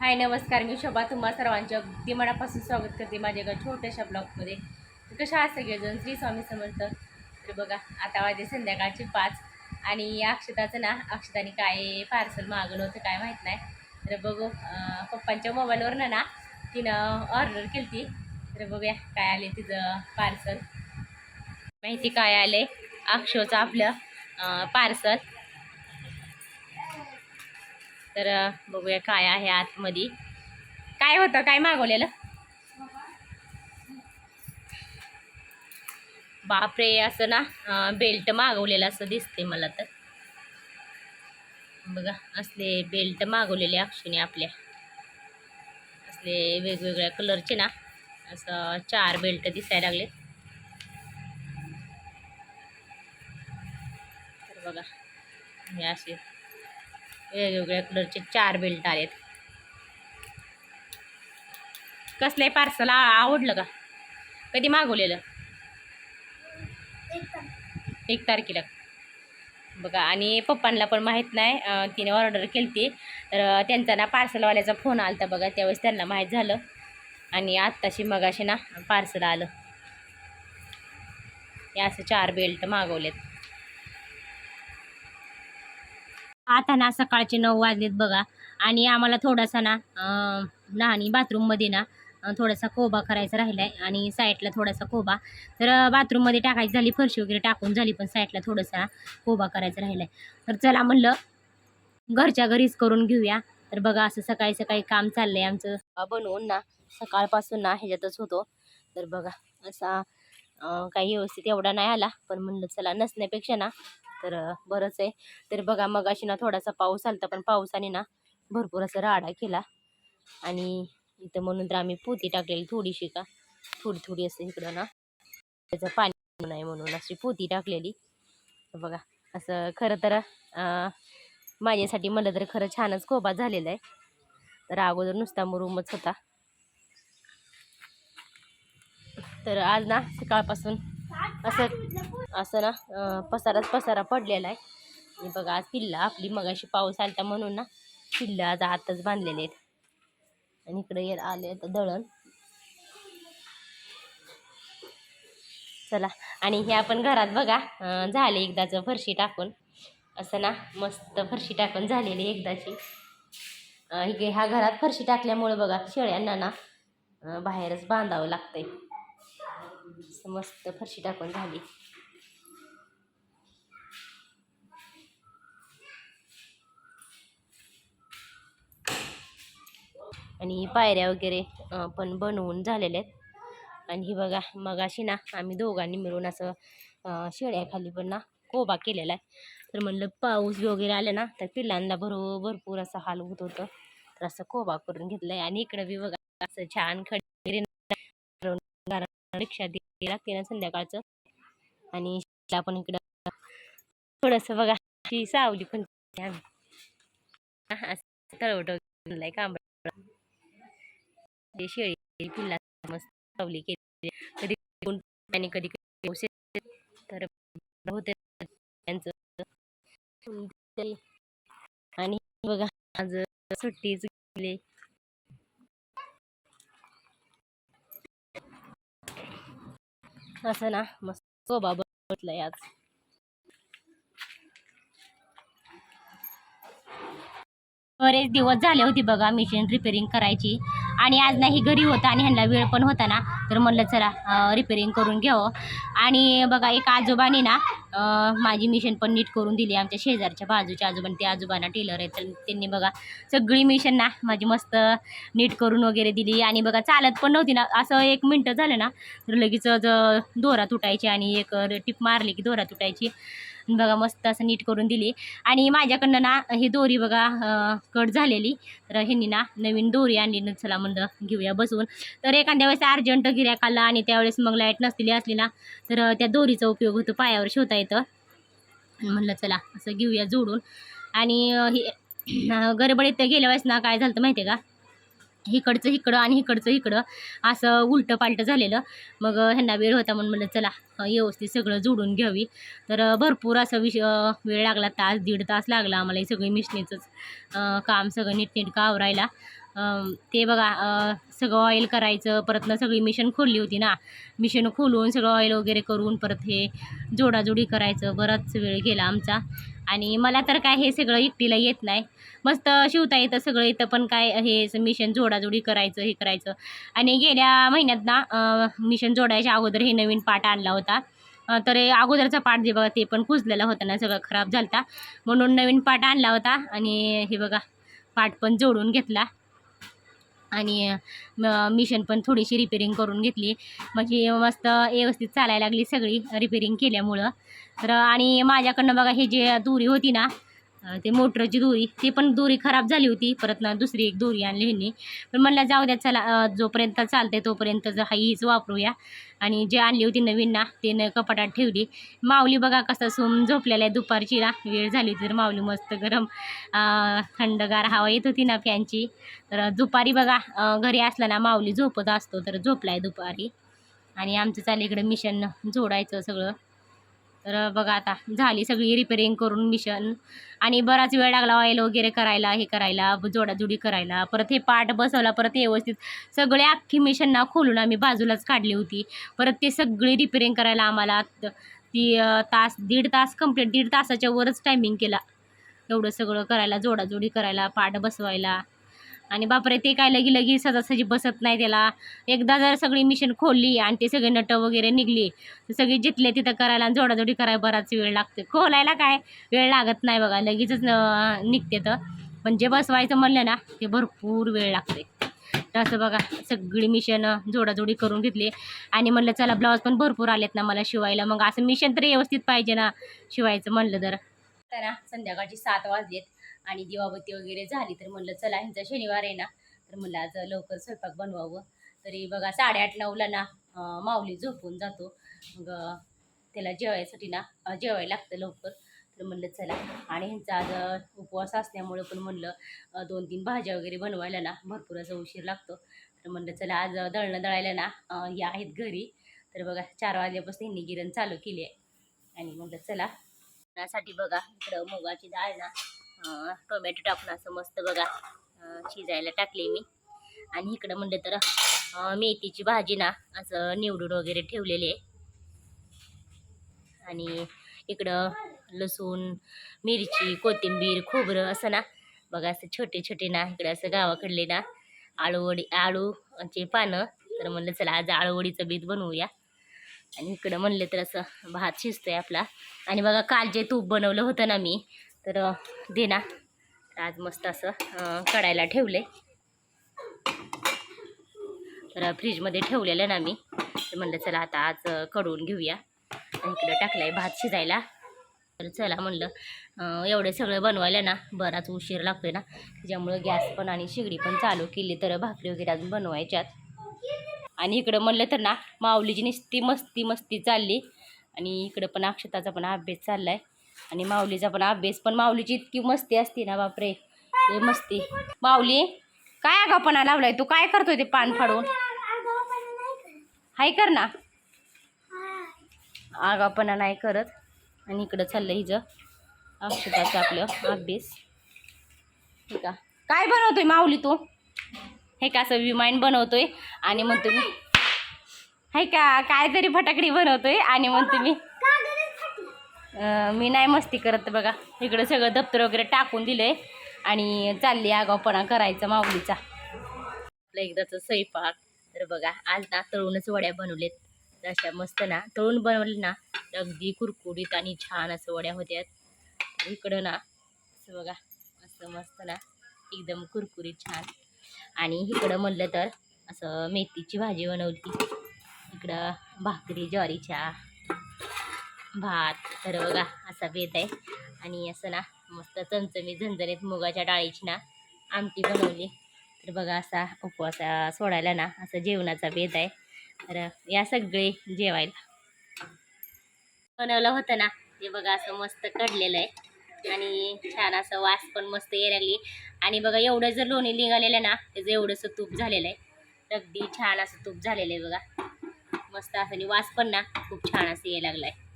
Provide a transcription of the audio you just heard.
हाय नमस्कार. मी शोभा. तुम्हा सर्वांच्या अगदी मनापासून स्वागत करते माझ्या एका छोट्याशा ब्लॉगमध्ये. कशा आहात सगळेजण? श्री स्वामी समर्थ. तर बघा आता वाजे संध्याकाळचे पाच आणि अक्षताचं ना अक्षताने काय पार्सल मागवलं होतं काय माहीत नाही. तर बघू पप्पांच्या मोबाईलवरनं ना तिनं ऑर्डर केली ती तर बघूया काय आले तिचं पार्सल. माहिती काय आले अक्षोचं आपलं पार्सल. तर बघूया काय आहे आतमध्ये. काय होतं? काय मागवलेलं? बापरे असं ना बेल्ट मागवलेलं असं दिसते मला तर. बघा असले बेल्ट मागवलेले अक्षुने आपल्या. असले वेगवेगळ्या कलरचे ना असं चार बेल्ट दिसायला लागले. तर बघा हे असे वेगवेगळ्या कलरचे चार बेल्ट आलेत. कसले पार्सल आवडलं का? कधी मागवलेलं? एक तारखेला. बघा आणि पप्पांना पण माहीत नाही तिने ऑर्डर केली ती तर त्यांचा ना पार्सलवाल्याचा फोन आला बघा त्यावेळेस त्यांना माहीत झालं. आणि आत्ताशी मगाशी ना पार्सल आलं. हे असं चार बेल्ट मागवलेत. आता ना सकाळचे नऊ वाजलेत बघा. आणि आम्हाला थोडासा ना लहानी बाथरूममध्ये ना थोडासा कोबा करायचा राहिला आहे आणि साईडला थोडासा कोबा. तर बाथरूममध्ये टाकायची झाली फरशी वगैरे टाकून झाली पण साईडला थोडासा कोबा करायचा राहिला आहे तर चला म्हणलं घरच्या घरीच करून घेऊया. तर बघा असं सकाळी सकाळी काम चाललंय आमचं. बनवून ना सकाळपासून ना ह्याच्यातच होतो. तर बघा असा काही व्यवस्थित एवढा नाही आला. पण म्हणलं चला नसण्यापेक्षा ना. तर बरंच आहे. तर बघा मग अशी ना थोडासा पाऊस आलता पण पावसाने ना भरपूर असं राडा केला. आणि इथं म्हणून तर आम्ही पोती टाकलेली थोडीशी का? थोडी थोडी असं इकडं ना. त्याचं पाणी नाही म्हणून अशी पोती टाकलेली. बघा असं खरं तर माझ्यासाठी म्हणलं तर खरं छानच कोबा झालेला आहे. तर अगोदर नुसता मुरुमच होता. तर आज ना सकाळपासून असं असं ना पसाराच पसारा पडलेला आहे. आणि बघा आज पिल्ला आपली मगाशी पाऊस आलता म्हणून ना पिल्लं आज आतच बांधलेले आहेत. आणि इकडे येत आले तर दळण. चला आणि हे आपण घरात बघा झाले एकदाचं फरशी टाकून. असं ना मस्त फरशी टाकून झालेली एकदाची. ह्या घरात फरशी टाकल्यामुळं बघा शेळ्यांना ना बाहेरच बांधावं लागतंय. मस्त फरशी टाकून झाली. आणि पायऱ्या वगैरे पण बनवून झालेल्या आहेत. आणि ही बघा मगाशी ना आम्ही दोघांनी मिळून असं शेळ्याखाली पण ना कोबा केलेला आहे. तर म्हणलं पाऊस वगैरे आला ना तर पिल्लांना भरो भरपूर असं हाल होत होतं. तर असं कोबा करून घेतलं आहे आणि इकडं बी बघा असं छान खडी परीक्षा द्यावी लागते ना संध्याकाळचं. आणि आपण इकडं थोडंसं बघा ती सावली पण आम्ही तळवट कांबळ. ते शेळी पिल्ला मस्त सावली केली कधी आणि कधी कधी तर होते त्यांचं. आणि बघा आज सुट्टीच गेले. असं ना मस्त शोभा बघितलंय आज. बरेच दिवस झाले होते बघा मशीन रिपेरिंग करायची. आणि आज नाही घरी होता आणि ह्यांना वेळ पण होता ना तर म्हणलं चला रिपेरिंग करून घ्यावं. आणि बघा एक आजोबाने ना माझी मिशन पण नीट करून दिली. आमच्या शेजारच्या बाजूच्या आजोबांनी ते आजोबांना टेलर आहेत. तर त्यांनी बघा सगळी मिशन ना माझी मस्त नीट करून वगैरे दिली. आणि बघा चालत पण नव्हती ना. असं एक मिनटं झालं ना तर लगेच दोरा तुटायची आणि एक टिप मारली की दोरा तुटायची. बघा मस्त असं नीट करून दिली. आणि माझ्याकडनं ना ही दोरी बघा कट झालेली. तर ह्यांनी ना नवीन दोरी आणली. न चला म्हणलं घेऊया बसवून तर एखाद्या वेळेस अर्जंट गिऱ्हाईक आला आणि त्यावेळेस मग लाइट नसलेली असली ना तर त्या दोरीचा उपयोग होतो पायावर शिवता येतं. म्हणलं चला असं घेऊया जोडून. आणि हे गरबडीत तर गेल्या वेळेस ना काय झालं माहिती आहे का? इकडचं इकडं आणि इकडचं इकडं असं उलटं पालटं झालेलं. मग ह्यांना वेळ होता म्हणून म्हणलं चला व्यवस्थित सगळं जोडून घ्यावी. तर भरपूर असं विष वेळ लागला तास दीड तास लागला आम्हाला हे सगळी मिशनीचंच काम सगळं नीटनेटकं आवरायला. ते बघा सगळं ऑइल करायचं परत ना सगळी मिशन खोलली होती ना. मिशन खोलून सगळं ऑइल वगैरे करून परत हे जोडाजोडी करायचं बराच वेळ गेला आमचा. आणि मला तर काय हे सगळं एकटीला येत नाही. मस्त शिवता येतं सगळं येतं पण काय हे मिशन जोडाजोडी करायचं हे करायचं. आणि गेल्या महिन्यात ना मिशन जोडायच्या अगोदर हे नवीन पाठ आणला होता. तर अगोदरचा पाठ जे बघा ते पण कुजलेला होता ना सगळं खराब झालता. म्हणून नवीन पाठ आणला होता आणि हे बघा पाठ पण जोडून घेतला. आणि मिशन पण थोडीशी रिपेरिंग करून घेतली. म्हणजे मस्त व्यवस्थित चालायला लागली सगळी रिपेरिंग केल्यामुळं. तर आणि माझ्याकडनं बघा हे जे दुरी होती ना ते मोटरची दोरी ती पण दोरी खराब झाली होती. परत ना दुसरी एक दोरी आणली ह्यांनी. पण म्हणलं जाऊ द्या चला जोपर्यंत चालते तोपर्यंत जर हा हीच वापरूया. आणि जे आणली होती नवीन ना ते कपाटात ठेवली. माऊली बघा कसं सोम झोपलेला आहे दुपारची ना. वेळ झाली होती तर माऊली मस्त गरम थंडगार हवा येत होती ना फॅनची. तर दुपारी बघा घरी असला ना माऊली झोपत असतो तर झोपलाय दुपारी. आणि आमचं चाललं इकडं मिशन जोडायचं सगळं. तर बघा आता झाली सगळी रिपेरिंग करून मिशन आणि बराच वेळ लागला ऑइल वगैरे करायला हे करायला जोडाजोडी करायला. परत हे पाट बसवला परत हे व्यवस्थित सगळे अख्खी मिशन ना खोलून आम्ही बाजूलाच काढली होती. परत ते सगळी रिपेरिंग करायला आम्हाला ती तास दीड तास कंप्लीट दीड तासाच्या वरच टायमिंग केला. एवढं सगळं करायला जोडाजोडी करायला पाट बसवायला. आणि बापरे ते काय लगी लगी सजासजी बसत नाही त्याला. एकदा जर सगळी मिशन खोलली आणि ते सगळे नटं वगैरे निघली तर सगळी जिथले तिथं करायला आणि जोडाजोडी करायला बराच वेळ लागते खोलायला काय? वेळ लागत नाही बघा लगेचच निघते तर. पण जे बसवायचं म्हणलं ना ते भरपूर वेळ लागते तर असं बघा सगळी मिशन जोडाजोडी करून घेतली. आणि म्हणलं चला ब्लाऊज पण भरपूर आलेत ना मला शिवायला. मग असं मिशन तरी व्यवस्थित पाहिजे ना शिवायचं म्हणलं तर. तर ना संध्याकाळची सात वाजलेत. आणि दिवाबत्ती वगैरे झाली तर म्हणलं चला ह्यांचा शनिवार आहे ना. तर म्हणलं आज लवकर स्वयंपाक बनवावं. तरी बघा साडेआठ नऊला ना माऊली झोपून जातो. मग त्याला जेवायसाठी ना जेवायला लागतं लवकर. तर म्हणलं चला. आणि ह्यांचा आज उपवास असल्यामुळं पण म्हणलं दोन तीन भाज्या वगैरे बनवायला ना भरपूर असा उशीर लागतो. तर म्हणलं चला आज दळणं दळायला ना या आहेत घरी. तर बघा चार वाजल्यापासून ह्यांनी गिरण चालू केली आहे आणि म्हणलं चला. त्यासाठी बघा इकडं मुगाची डाळ ना टोमॅटो टाकून असं मस्त बघा शिजायला टाकले मी. आणि इकडं म्हणलं तर मेथीची भाजी ना असं निवडून वगैरे ठेवलेली आहे. आणि इकडं लसूण मिरची कोथिंबीर खोबरं असं ना बघा असं छोटे छोटे ना इकडं असं गावाकडले ना आळूवडी आळूचे पानं. तर म्हणलं चला आज आळूवडीचं बीत बनवूया. आणि इकडं म्हणलं तर असं भात शिजतोय आपला. आणि बघा काल जे तूप बनवलं होतं ना मी तर देना तर आज मस्त असं अं, ठेवलं ठेवले. तर फ्रीजमध्ये ठेवलेलं ना मी. तर म्हणलं चला आता आज कडवून घेऊया. आणि इकडं आहे भात शिजायला. तर चला म्हणलं एवढं सगळं बनवायला ना बराच उशीर लागतोय ना. त्याच्यामुळं गॅस पण आणि शेगडी पण चालू केली तर भाकरी वगैरे अजून बनवायच्यात. आणि इकडं म्हणलं तर ना माऊलीची नुसती मस्ती मस्ती चालली. आणि इकडं पण अक्षताचा पण अभ्यास चालला आहे आणि माऊलीचा पण अभ्यास. पण माऊलीची इतकी मस्ती असते ना बापरे. ते मस्ती. माऊली काय आगापणा लावलाय? तू काय करतोय ते पान फाडून? हाय कर ना. आगापणा नाही करत. आणि इकडं चाललं हिज अक्षताचं आपलं अभ्यास. ठीक आहे. काय बनवतोय माऊली तू? हे का असं विमान बनवतोय? आणि म्हणतो मी हाय का? काय तरी फटाकडी बनवतोय आणि म्हणतो मी मी नाही मस्ती करत बघा. इकडं सगळं दप्तर वगैरे टाकून दिलंय. आणि चालली आगावपणा करायचा माऊलीचा. आपलं एकदाचा स्वयंपाक. तर बघा आज ना तळूनच वड्या बनवलेत अशा मस्त ना तळून बनवले ना अगदी कुरकुरीत आणि छान असं वड्या होत्यात. इकडं ना असं बघा असं मस्त ना एकदम कुरकुरीत छान. आणि इकडं म्हणलं तर असं मेथीची भाजी बनवली. इकडं भाकरी ज्वारीच्या. भात तर बघा असा बेत आहे. आणि असं ना मस्त चमचमी झणझणीत मुगाच्या डाळीची ना आमटी बनवली. तर बघा असा उपवासा सोडायला ना असं जेवणाचा बेत आहे. तर या सगळे जेवायला. बनवलं होतं ना ते बघा असं मस्त कडलेलं आहे. आणि छान असं वास पण मस्त यायला लागली. आणि बघा एवढं जर लोणी निघालेलं ना त्याचं एवढंसं तूप झालेलं आहे. अगदी छान असं तूप झालेलं आहे बघा. मस्त असं आणि वास पण ना खूप छान असं यायला आहे